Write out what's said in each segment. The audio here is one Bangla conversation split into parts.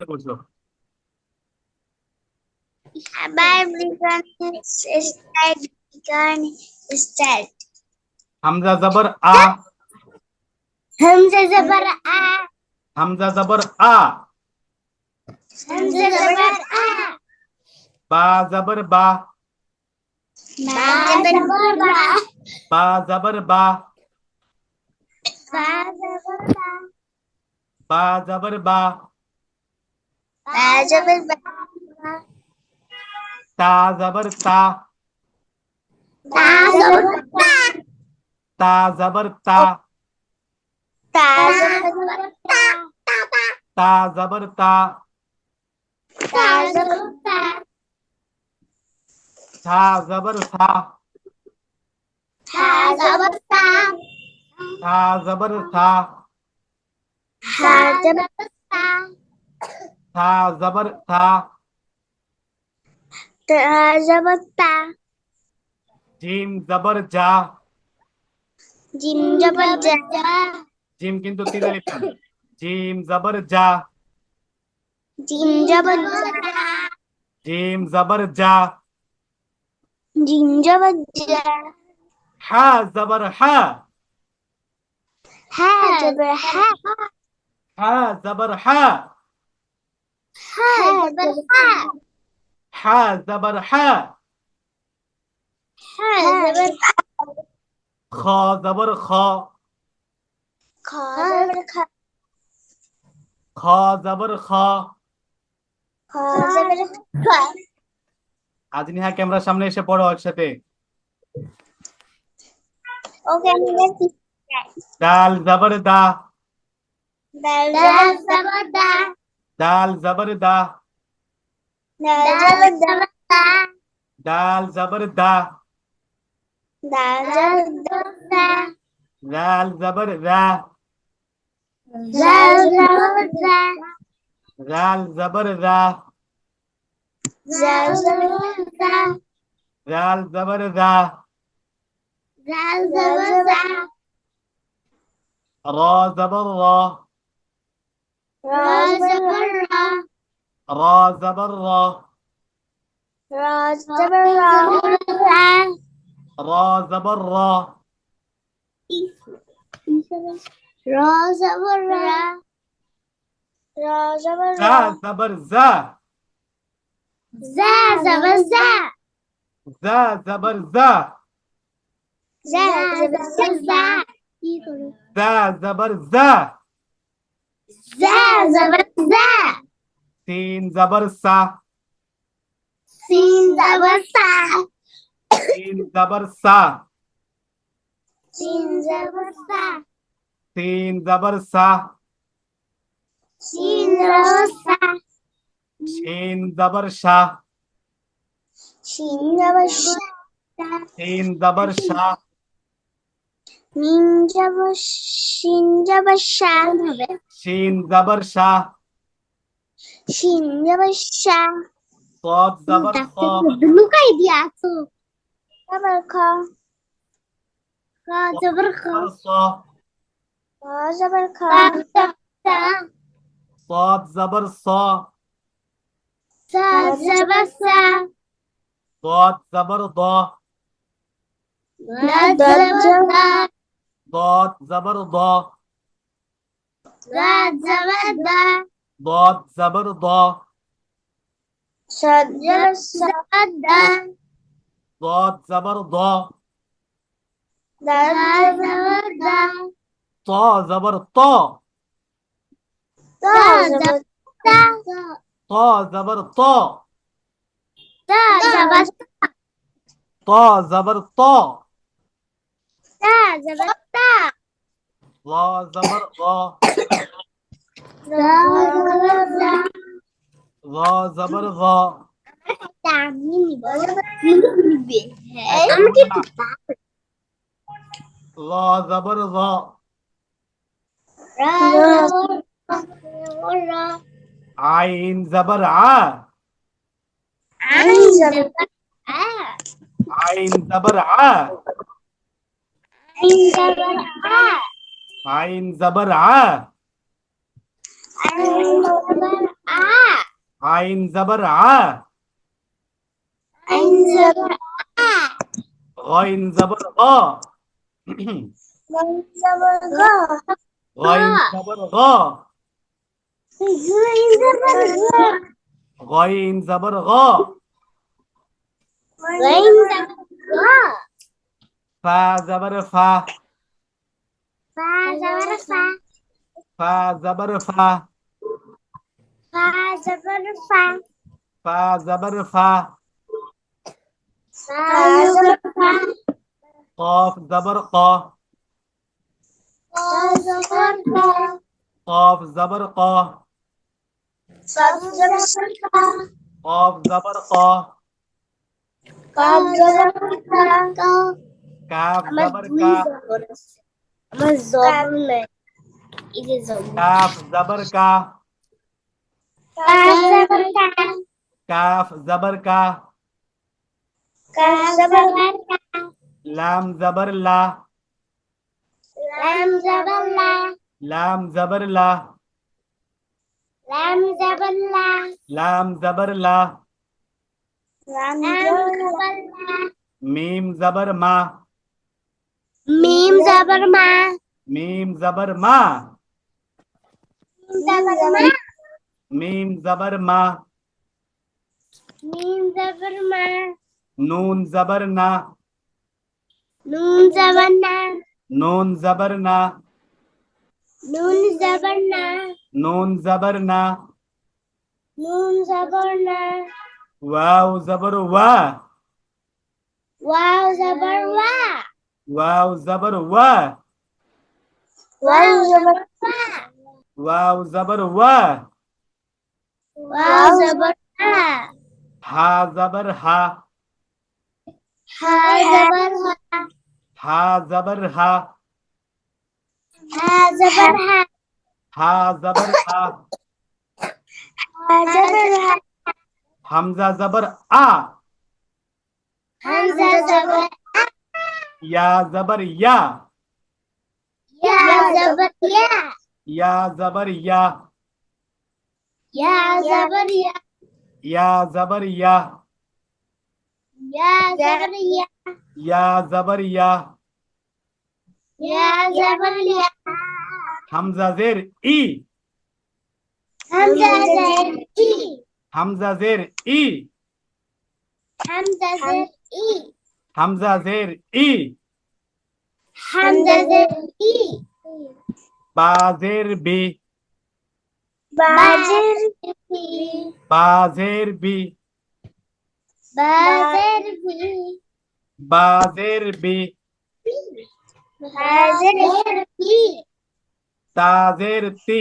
করছ. হামজা জবর আ Hamza Zabar A. হামজা জবর আ Hamza Zabar A. বা জবর বা. বা জবর বা Ba Zabar Ba. বা জবর বা Ba Zabar Ba. তা জবর তা Ta Zabar Ta. তা জবর তা Ta Zabar Ta. Ta Ta. তা জবর তা Ta Zabar था जबर था। जबर था। जिम जबर जा। जिम जबर जा। जिम किंतु तीन लिखा जिम जबर जा। जिम जबर जा। जिम जबर जा। जिम जबर जा। हा जबर हा। हा जबर हा। हा जबर हा। জিম জবর যা Jim Zabar Ja. হা জবর হা Ha Zabar Ha. হা জবর. খ জবর খ খ জবর খ Kha Zabar Kha. আজ নিহা ক্যামেরার সামনে এসে পড়ো একসাথে. ডাল জবর দা. ডাল জবর দা Dal Zabar Da. ডাল জবর দা Dal Zabar Da. ডাল জবর দা দা Zal Zabar Da. র জবর র Ra Zabar Ra. راز برا راز برا. راز برا. راز برا. راز برا. راز برا. زبرزا زا. زبرزا زا. زبرزا زا. زبرزا زا. زبرزا জবর Za. জা জবর Za. সিন জবর সা. সিন জবর সা Sin Zabar Sa. সিন জবর সা Sin Zabar Sa. শিন জবর শা Sin Zabar Sha. সিন জবর শা শিন যাবার শাহ হবে শিন যাবার শাহ শিন যাবার শাহ সব যাবার খ লুকাই দিয়া তো যাবার খ খ যাবার খ স খ যাবার খ সব যাবার স সব যাবার স সব যাবার দ দ যাবার দ ضاد زبر ضا ضاد زبر ضا ضاد زبر ضا صاد زبر ضا ضاد زبر ضا ضاد زبر ضا طا زبر طا طا زبر طا طا زبر طا طا زبر طا طا زبر طا طا زبر ল জবর ল Da Zabar Da. ল জবর ল আমি নিবে আমাকে ল জবর ল আইন জবর আ আইন জবর আ আইন জবর আ আইন জবর আ আইন জবর আ আইন জবর আ আইন জবর আ غين زبر غا غين زبر غا فا زبر فا ফা জবর ফা ফা জবর ফা ফা জবর ফা ফা জবর ফা ফা জবর ফা ফা জবর ফা কফ জবর ক কফ জবর ক काफ जबर का काफ जबर का लाम जबर ला लाम जबर ला लाम जबर ला लाम जबर ला लाम जबर ला मीम जबर मा मीम जबर मा मीम जबर मा मीम जबर मा मीम जबर मा नून जबर ना नून जबर ना नून जबर ना नून जबर ना नून जबर ना नून जबर ना वाव जबर वा वाव जबर वा ওয়াও জবর ওয়া। ওয়াও জবর ওয়াও জবর ওয়া। ওয়াও জবর হা জবর হা। হা জবর হা। হা জবর হা। হা জবর হা। হা জবর হা। হা জবর হা। হামজা জবর আ। হামজা জবর ইয়া জবর ইয়া ইয়া জবর ইয়া ইয়া জবর ইয়া ইয়া জবর ইয়া ইয়া জবর ইয়া ইয়া জবর ইয়া ইয়া জবর ইয়া ইয়া জবর ইয়া হামজা জের ই হামজা জের ই হামজা জের ই হামজা জের ই হামজা জের ই। হামজা জের ই। বা জের বি। বাজের বি বা। জের বি। বাজের বি বা। জের বি। বাজের বি। তা জের তি।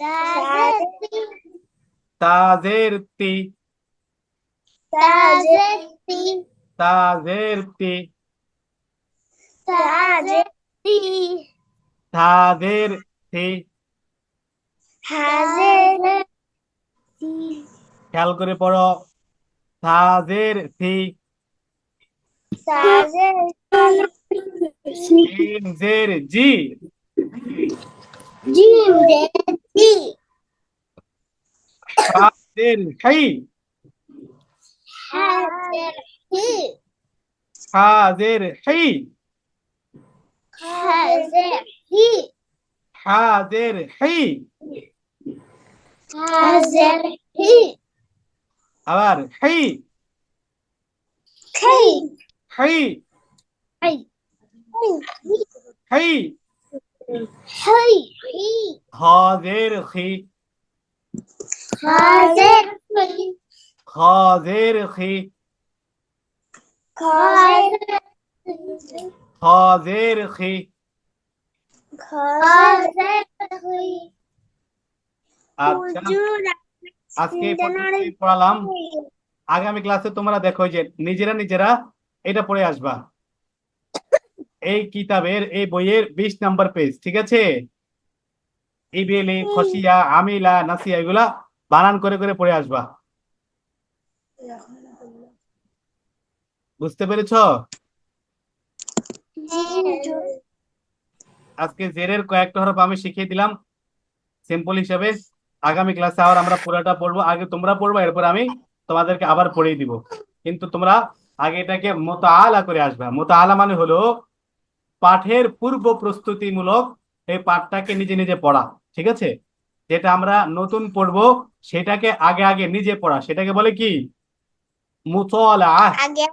তাজের তা জের তি। তাজের তা। তাদেরকে তাদেরকে তাদেরকে খেয়াল করে পড়ো। তাদের তাদের জি। তাদের সেই তাদের حاضر. حي. حاضر. حي. حاضر. حي. حاضر. حي. حي. حي. حي. حي. حاضر حي. حاضر. حي. حاضر. حي. জের খি হাজের খা জের খি হাজের হি আচ্ছা আজকে পড়ালাম। আগামী ক্লাসে তোমরা দেখো যে নিজেরা নিজেরা এটা পড়ে আসবা। এই কিতাবের এই বইয়ের বিশ নাম্বার পেজ ঠিক আছে? ইবেলি খসিয়া আমিলা নাসিয়া এগুলা বানান করে করে পড়ে আসবা। বুঝতে পেরেছ? আজকে জেরের কয়েকটা হরফ আমি শিখিয়ে দিলাম। সিম্পল হিসাবে আগামী ক্লাসে আবার আমরা পুরোটা পড়ব। আগে তোমরা পড়ব, এরপর আমি তোমাদেরকে আবার পড়িয়ে দিব। কিন্তু তোমরা আগে এটাকে মোতাআলা করে আসবে। মোতাআলা মানে হলো পাঠের পূর্ব প্রস্তুতিমূলক এই পাঠটাকে নিজে নিজে পড়া, ঠিক আছে? যেটা আমরা নতুন পড়ব, সেটাকে আগে আগে নিজে পড়া। সেটাকে বলে কি? মুতালা আগে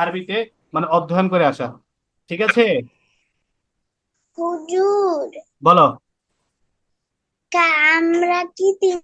আরবিতে মানে অধ্যয়ন করে আসা। ঠিক আছে? হুজুর। বলো। আমরা কি তিন